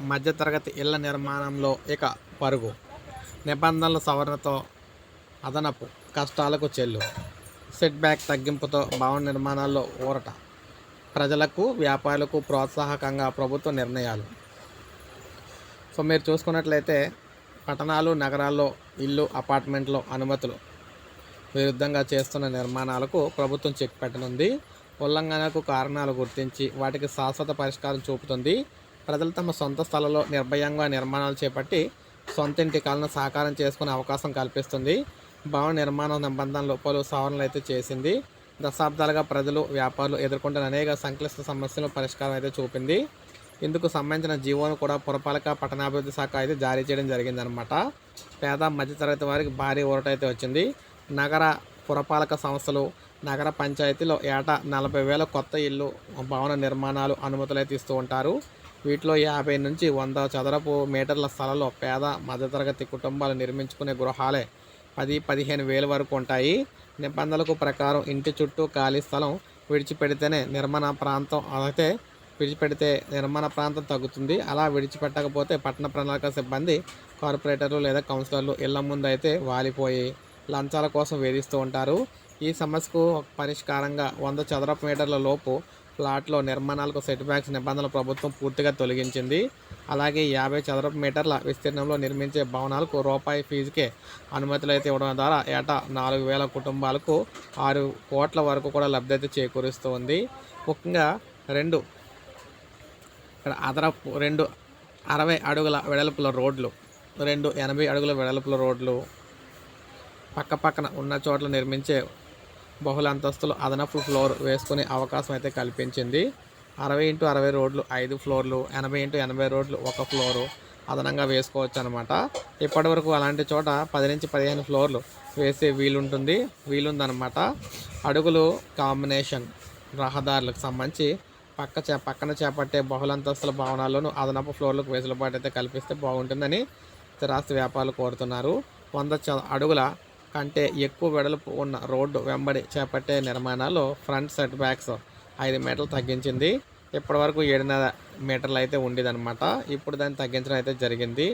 మధ్యతరగతి ఇళ్ళ నిర్మాణంలో ఇక పరుగు. నిబంధనల సవరణతో అదనపు కష్టాలకు చెల్లు. సెట్ బ్యాక్ తగ్గింపుతో భవన నిర్మాణాల్లో ఊరట. ప్రజలకు వ్యాపారులకు ప్రోత్సాహకంగా ప్రభుత్వ నిర్ణయాలు. సో మీరు చూసుకున్నట్లయితే పట్టణాలు నగరాల్లో ఇల్లు అపార్ట్మెంట్లో అనుమతులు విరుద్ధంగా చేస్తున్న నిర్మాణాలకు ప్రభుత్వం చెక్ పెట్టనుంది. ఉల్లంఘనకు కారణాలు గుర్తించి వాటికి శాశ్వత పరిష్కారం చూపుతుంది. ప్రజలు తమ సొంత స్థలంలో నిర్భయంగా నిర్మాణాలు చేపట్టి సొంత ఇంటి కాలను సాకారం చేసుకునే అవకాశం కల్పిస్తుంది. భవన నిర్మాణ నిబంధనలు పలు సవరణలు అయితే చేసింది. దశాబ్దాలుగా ప్రజలు వ్యాపారులు ఎదుర్కొంటున్న అనేక సంక్లిష్ట సమస్యలు పరిష్కారం అయితే చూపింది. ఇందుకు సంబంధించిన జీవోను కూడా పురపాలక పట్టణాభివృద్ధి శాఖ అయితే జారీ చేయడం జరిగిందనమాట పేద మధ్యతరగతి వారికి భారీ ఊరట అయితే వచ్చింది. నగర పురపాలక సంస్థలు నగర పంచాయతీలో ఏటా నలభై వేల కొత్త ఇల్లు భవన నిర్మాణాలు అనుమతులు అయితే ఇస్తూ ఉంటారు. వీటిలో యాభై నుంచి వంద చదరపు మీటర్ల స్థలంలో పేద మధ్యతరగతి కుటుంబాలు నిర్మించుకునే గృహాలే పది పదిహేను వేల వరకు ఉంటాయి. నిబంధనలకు ప్రకారం ఇంటి చుట్టూ ఖాళీ స్థలం విడిచిపెడితేనే నిర్మాణ ప్రాంతం అయితే విడిచిపెడితే నిర్మాణ ప్రాంతం తగ్గుతుంది. అలా విడిచిపెట్టకపోతే పట్టణ ప్రణాళిక సిబ్బంది కార్పొరేటర్లు లేదా కౌన్సిలర్లు ఇళ్ళ ముందు అయితే వాలిపోయి లంచాల కోసం వేధిస్తూ ఉంటారు. ఈ సమస్యకు పరిష్కారంగా వంద చదరపు మీటర్ల లోపు ప్లాట్లో నిర్మాణాలకు సెట్ బ్యాక్స్ నిబంధనలు ప్రభుత్వం పూర్తిగా తొలగించింది. అలాగే యాభై చదరపు మీటర్ల విస్తీర్ణంలో నిర్మించే భవనాలకు రూపాయి ఫీజుకే అనుమతులు అయితే ఇవ్వడం ద్వారా ఏటా నాలుగు వేల కుటుంబాలకు ఆరు కోట్ల వరకు కూడా లబ్ధి అయితే ముఖ్యంగా రెండు ఇక్కడ అదనపు రెండు అరవై అడుగుల వెడల్పుల రోడ్లు రెండు ఎనభై అడుగుల వెడల్పుల రోడ్లు పక్క పక్కన ఉన్న చోట్ల నిర్మించే బహుళ అంతస్తులు అదనపు ఫ్లోర్ వేసుకునే అవకాశం అయితే కల్పించింది. అరవై ఇంటూ అరవై రోడ్లు ఐదు ఫ్లోర్లు ఎనభై ఇంటూ ఎనభై రోడ్లు ఒక ఫ్లోరు అదనంగా వేసుకోవచ్చు అనమాట ఇప్పటివరకు అలాంటి చోట పది నుంచి పదిహేను ఫ్లోర్లు వేసే వీలుంటుంది. వీలుందనమాట అడుగులు కాంబినేషన్ రహదారులకు సంబంధించి పక్క చే పక్కన చేపట్టే బహుళంతస్తుల భవనాల్లోనూ అదనపు ఫ్లోర్లకు వెసులుబాటు అయితే కల్పిస్తే బాగుంటుందని స్థిరాస్తి వ్యాపారులు కోరుతున్నారు. వంద అడుగుల కంటే ఎక్కువ వెడల్పు ఉన్న రోడ్డు వెంబడి చేపట్టే నిర్మాణాలు ఫ్రంట్ సెట్ బ్యాక్స్ ఐదు మీటర్లు తగ్గించింది. ఇప్పటివరకు ఏడున్నర మీటర్లు అయితే ఉండేదన్నమాట. ఇప్పుడు దాన్ని తగ్గించడం అయితే జరిగింది.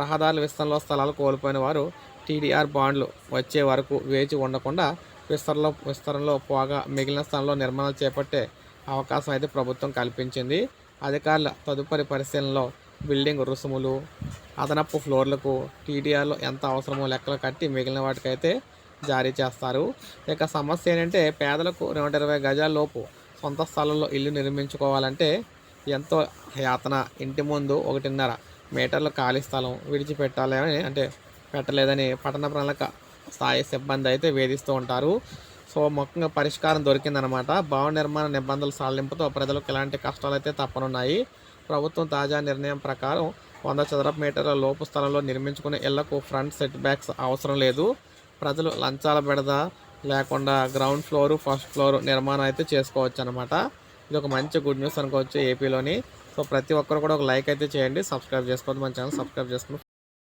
రహదారుల విస్తరణలో స్థలాలు కోల్పోయిన వారు టీడీఆర్ బాండ్లు వచ్చే వరకు వేచి ఉండకుండా విస్తరణలో విస్తరణలో పోగా మిగిలిన స్థలంలో నిర్మాణాలు చేపట్టే అవకాశం అయితే ప్రభుత్వం కల్పించింది. అధికారుల తదుపరి పరిశీలనలో బిల్డింగ్ రుసుములు అదనపు ఫ్లోర్లకు టీడీఆర్లో ఎంత అవసరమో లెక్కలు కట్టి మిగిలిన వాటికైతే జారీ చేస్తారు. ఇక సమస్య ఏంటంటే పేదలకు నూట ఇరవై గజాల లోపు సొంత స్థలంలో ఇల్లు నిర్మించుకోవాలంటే ఎంతో యాతన. ఇంటి ముందు ఒకటిన్నర మీటర్ల ఖాళీ స్థలం విడిచిపెట్టాలని అంటే పెట్టలేదని పట్టణ ప్రణాళిక స్థాయి సిబ్బంది అయితే వేధిస్తూ ఉంటారు. సో ముఖ్యంగా పరిష్కారం దొరికిందనమాట. భవన నిర్మాణ నిబంధనల సడలింపుతో ప్రజలకు ఎలాంటి కష్టాలు అయితే తప్పనున్నాయి. ప్రభుత్వం తాజా నిర్ణయం ప్రకారం వంద చదరపు మీటర్ల లోపు స్థలంలో నిర్మించుకునే ఇళ్ళకు ఫ్రంట్ సెట్ బ్యాక్స్ అవసరం లేదు. ప్రజలు లంచాల బెడద లేకుండా గ్రౌండ్ ఫ్లోర్ ఫస్ట్ ఫ్లోర్ నిర్మాణం అయితే చేసుకోవచ్చు అనమాట ఇది ఒక మంచి గుడ్ న్యూస్ అనుకోవచ్చు ఏపీలోని. సో ప్రతి ఒక్కరు కూడా ఒక లైక్ అయితే చేయండి. సబ్స్క్రైబ్ చేసుకోవద్దు మన ఛానల్ సబ్స్క్రైబ్ చేసుకుని